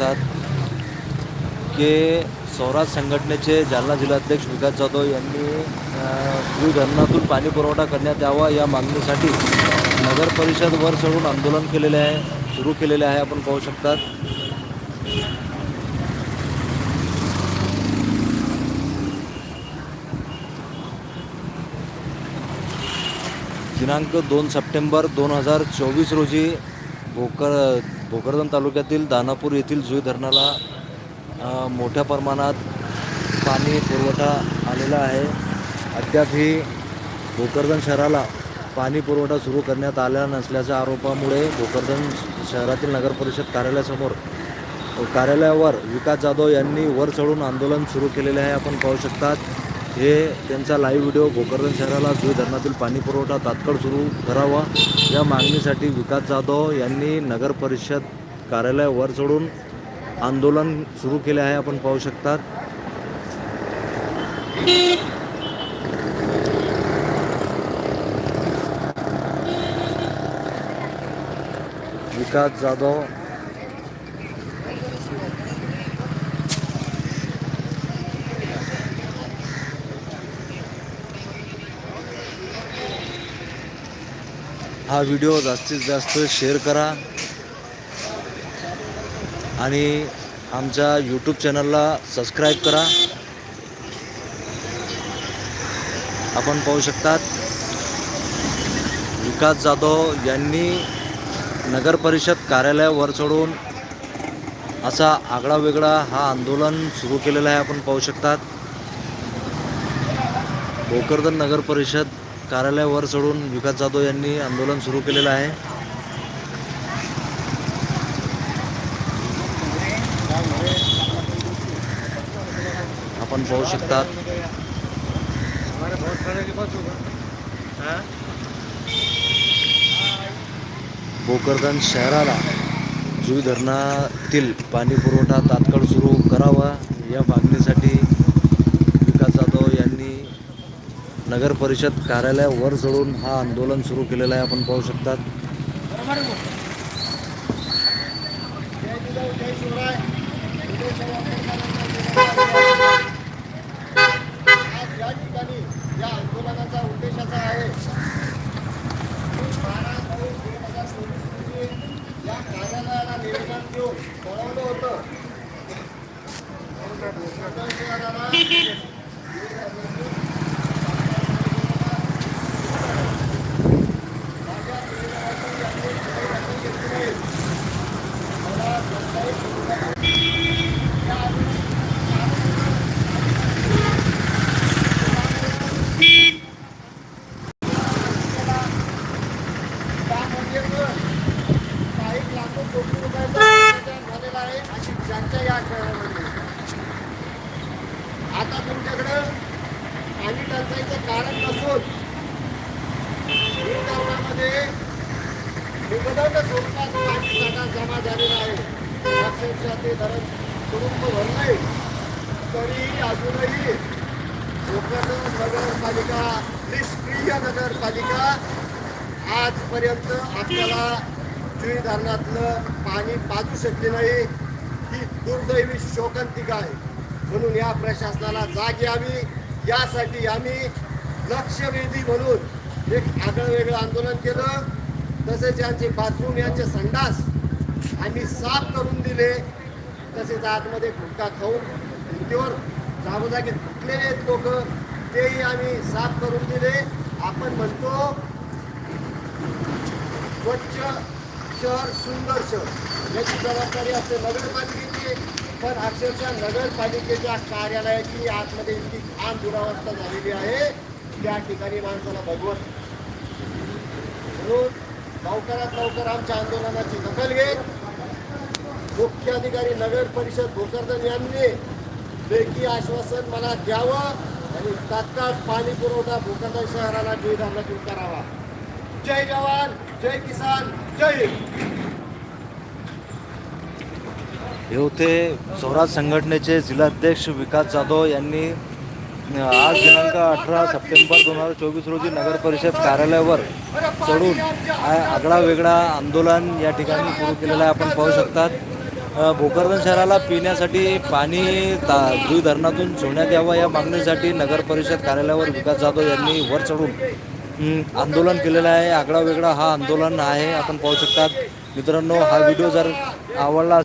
की स्वराज संघटनेचे जालना जिल्हाध्यक्ष विकास जाधव यांनी भूधरणातून पाणी पुरवठा करण्यात यावा या मागणीसाठी नगर परिषद वर चढून आंदोलन केलेले आहे सुरू केलेले आहे आपण पाहू शकतात. दिनांक दोन सप्टेंबर दोन हजार चोवीस रोजी भोकर भोकरदन तालुक्यातील दानापूर येथील जुई धरणाला मोठ्या प्रमाणात पाणी पुरवठा आलेला आहे. अद्यापही भोकरदन शहराला पाणी पुरवठा सुरू करण्यात आला नसल्याच्या आरोपामुळे भोकरदन शहरातील नगरपरिषद कार्यालयासमोर कार्यालयावर विकास जाधव यांनी वर चढून आंदोलन सुरू केलेले आहे. आपण पाहू शकतात हे त्यांचा लाईव्ह व्हिडिओ भोकरदन शहराला जुई धरणातील पाणी पुरवठा तात्काळ सुरू करावा या मागणीसाठी विकास जाधव यांनी नगर परिषद कार्यालयावर चढून आंदोलन सुरू केले आहे. आपण पाहू शकतात. विकास जाधव हा व्हिडिओ जास्तीत जास्त शेअर करा. आणि आमच्या यूट्यूब चॅनलला सबस्क्राईब करा. आपण पाहू शकतात विकास जाधव यांनी नगर परिषद कार्यालयावर चढून असा आगळा वेगळा हा आंदोलन सुरू केलेला आहे. आपण पाहू शकतात भोकरदन नगर परिषद कार्यालयावर चढून विकास जाधव यांनी आंदोलन सुरू केलेलं आहे. आपण पाहू शकतात भोकरदन शहराला जुई धरणातील पाणी पुरवठा तात्काळ सुरू करावा या मागणीसाठी विकास जाधव यांनी नगर परिषद कार्यालयावर चढून हा आंदोलन सुरू केलेलं आहे. आपण पाहू शकतात आज या ठिकाणी या आंदोलनाचा उद्देश असा आहे की बारा नऊ दोन हजार चोवीस रोजी या कार्यालयाला निवेदन देऊन कळवलं होतं भोकरदन शहराला माझ्या निवेदनाची याची दखल घेतली नाही. मला कोणताही त्यामध्ये पण काही लाखो कोटी रुपयाचा भ्रष्टाचार झालेला आहे अशी चर्चा या शहरामध्ये आता तुमच्याकडं पाणी टंचाईचं कारण नसून बीड धरणामध्ये निबंध स्वरूपात पाणी साठा जमा झालेला आहे. अक्षरशः ते धरण तुडुंब भरलंय तरी अजूनही भोकरदन नगरपालिका निष्क्रिय नगरपालिका आजपर्यंत आपल्याला जुई धरणातलं पाणी पाजू शकले नाही. ही दुर्दैवी शोकांतिका आहे. म्हणून या प्रशासनाला जाग यावी. यासाठी आम्ही लक्षवेधी म्हणून एक आगळं वेगळं आंदोलन केलं तसेच यांचे बाथरूम यांचे संडास आम्ही साफ करून दिले तसेच आतमध्ये गुटखा खाऊन भिंतीवर जागोजागी फुटलेले आहेत लोक तेही आम्ही साफ करून दिले. आपण म्हणतो स्वच्छ शहर सुंदर शहर. याची जबाबदारी असते नगरपालिकेची पण अक्षरशः नगरपालिकेच्या कार्यालयाची आतमध्ये इतकी घाण दुरावस्था झालेली आहे. त्या ठिकाणी माणसाला भगवत म्हणून लवकरात लवकर आमच्या आंदोलनाची दखल घेत मुख्याधिकारी नगर परिषद भोकरदन यांनी लेखी आश्वासन मला द्यावं आणि तात्काळ पाणी पुरवठा भोकरदन शहराला धरणातून करावा. जय जवान जय किसान जय हे होते स्वराज संघटनेचे जिल्हाध्यक्ष विकास जाधव यांनी आज दिनांक अठरा सप्टेंबर दोन हजार चोवीस रोजी नगर परिषद कार्यालयावर चढून आगळा वेगळा आंदोलन या ठिकाणी सुरू केलेलं आहे. आपण पाहू शकतात भोकरदन शहराला पिण्यासाठी पाणी ता जुई धरणातून सोडण्यात यावं या मागणीसाठी नगर परिषद कार्यालयावर विकास जाधव यांनी वर चढून आंदोलन केलेलं आहे. आगळा वेगळा हा आंदोलन आहे. आपण पाहू शकतात मित्रांनो हा व्हिडिओ जर आवडला